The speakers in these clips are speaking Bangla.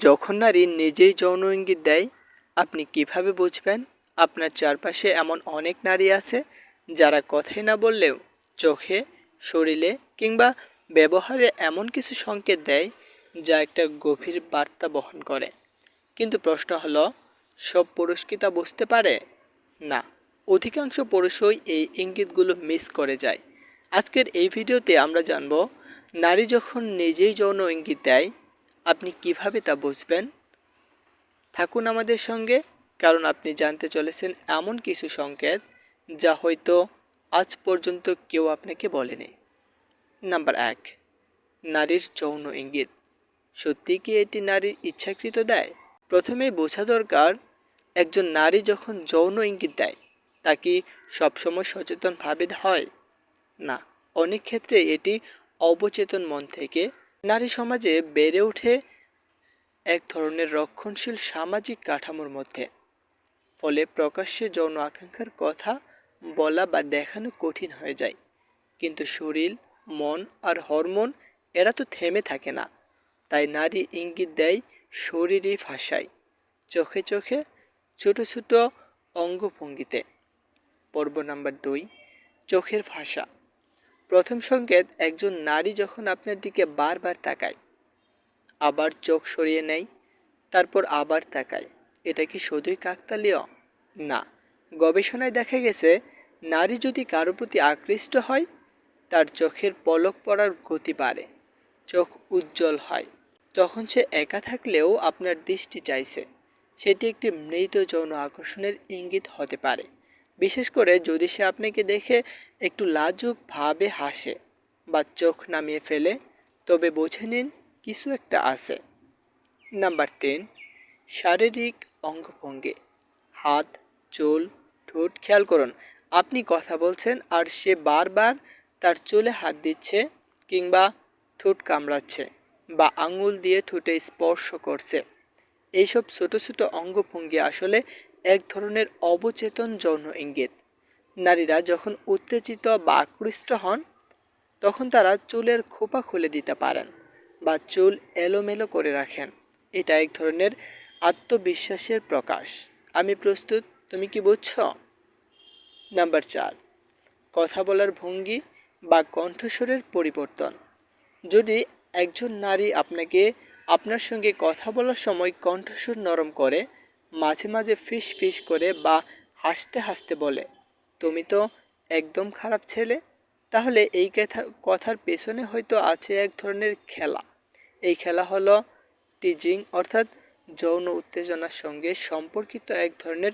যখন নারী নিজেই যৌন ইঙ্গিত দেয়, আপনি কীভাবে বুঝবেন আপনার চারপাশে এমন অনেক নারী আছে যারা কথাই না বললেও চোখে, শরীরে কিংবা ব্যবহারে এমন কিছু সংকেত দেয় যা একটা গভীর বার্তা বহন করে। কিন্তু প্রশ্ন হলো, সব পুরুষ কি তা বুঝতে পারে? না, অধিকাংশ পুরুষই এই ইঙ্গিতগুলো মিস করে যায়। আজকের এই ভিডিওতে আমরা জানব, নারী যখন নিজেই যৌন ইঙ্গিত দেয় আপনি কীভাবে তা বুঝবেন? থাকুন আমাদের সঙ্গে, কারণ আপনি জানতে চলেছেন এমন কিছু সংকেত যা হয়তো আজ পর্যন্ত কেউ আপনাকে বলেনি। নাম্বার এক, নারীর যৌন ইঙ্গিত। সত্যি কি এটি নারীর ইচ্ছাকৃত দেয়? প্রথমে বোঝা দরকার, একজন নারী যখন যৌন ইঙ্গিত দেয়, তা কি সবসময় সচেতনভাবে হয়? না, অনেক ক্ষেত্রে এটি অবচেতন মন থেকে নারী সমাজে বেড়ে ওঠে এক ধরনের রক্ষণশীল সামাজিক কাঠামোর মধ্যে। ফলে প্রকাশ্যে যৌন আকাঙ্ক্ষার কথা বলা বা দেখানো কঠিন হয়ে যায়। কিন্তু শরীর, মন আর হরমোন এরা তো থেমে থাকে না। তাই নারী ইঙ্গিত দেয় শরীরই ভাষায়, চোখে চোখে ছোট ছোট অঙ্গভঙ্গিতে। পর্ব নাম্বার দুই, চোখের ভাষা। প্রথম সংকেত, একজন নারী যখন আপনার দিকে বারবার তাকায়, আবার চোখ সরিয়ে নেয়, তারপর আবার তাকায়, এটা কি শুধুই কাকতালীয়? না। গবেষণায় দেখা গেছে, নারী যদি কারও প্রতি আকৃষ্ট হয়, তার চোখের পলক পড়ার গতি বাড়ে, চোখ উজ্জ্বল হয়। তখন সে একা থাকলেও আপনার দৃষ্টি চাইছে, সেটি একটি মৃত যৌন আকর্ষণের ইঙ্গিত হতে পারে। বিশেষ করে যদি সে আপনাকে দেখে একটু লাজুকভাবে হাসে বা চোখ নামিয়ে ফেলে, তবে বুঝে নিন কিছু একটা আছে। নাম্বার তিন, শারীরিক অঙ্গভঙ্গি, হাত, চুল, ঠোঁট, খেয়াল করুন, আপনি কথা বলছেন আর সে বারবার তার চুলে হাত দিচ্ছে কিংবা ঠোঁট কামড়াচ্ছে বা আঙুল দিয়ে ঠোঁটে স্পর্শ করছে। এইসব ছোট ছোট অঙ্গভঙ্গি আসলে এক ধরনের অবচেতন যৌন ইঙ্গিত। নারীরা যখন উত্তেজিত বা আকৃষ্ট হন, তখন তারা চুলের খোপা খুলে দিতে পারেন বা চুল এলোমেলো করে রাখেন। এটা এক ধরনের আত্মবিশ্বাসের প্রকাশ। আমি প্রস্তুত? তুমি কি বুঝছ? নাম্বার চার, কথা বলার ভঙ্গি বা কণ্ঠস্বরের পরিবর্তন। যদি একজন নারী আপনাকে আপনার সঙ্গে কথা বলার সময় কণ্ঠস্বর নরম করে মাঝে মাঝে ফিস ফিস করে বা হাসতে হাসতে বলে, তুমি তো একদম খারাপ ছেলে? তাহলে এই কথা, কথার পেছনে হয়তো আছে এক ধরনের খেলা। এই খেলা হলো টিজিং অর্থাৎ যৌন উত্তেজনার সঙ্গে সম্পর্কিত এক ধরনের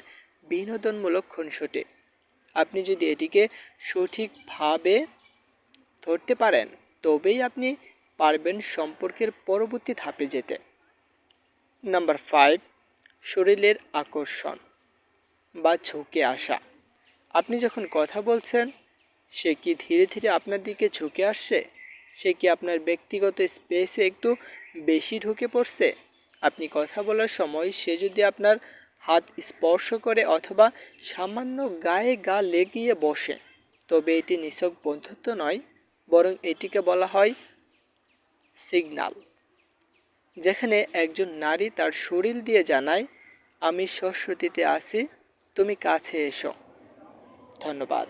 বিনোদনমূলক খুনসুটি। আপনি যদি এটিকে সঠিকভাবে ধরতে পারেন, তবেই আপনি পারবেন সম্পর্কের পরবর্তী ধাপে যেতে। নাম্বার ফাইভ শরীরের আকর্ষণ বা ঝুঁকে আসা। আপনি যখন কথা বলছেন, সে কি ধীরে ধীরে আপনার দিকে ঝুঁকে আসছে? সে কি আপনার ব্যক্তিগত স্পেসে একটু বেশি ঢুকে পড়ছে? আপনি কথা বলার সময় সে যদি আপনার হাত স্পর্শ করে অথবা সামান্য গায়ে গা লেগিয়ে বসে, তবে এটি নিছক বন্ধুত্ব নয়, বরং এটিকে বলা হয় সিগনাল যেখানে একজন নারী তার শরীর দিয়ে জানায় আমি সরস্বতীতে আছি তুমি কাছে এসো। ধন্যবাদ।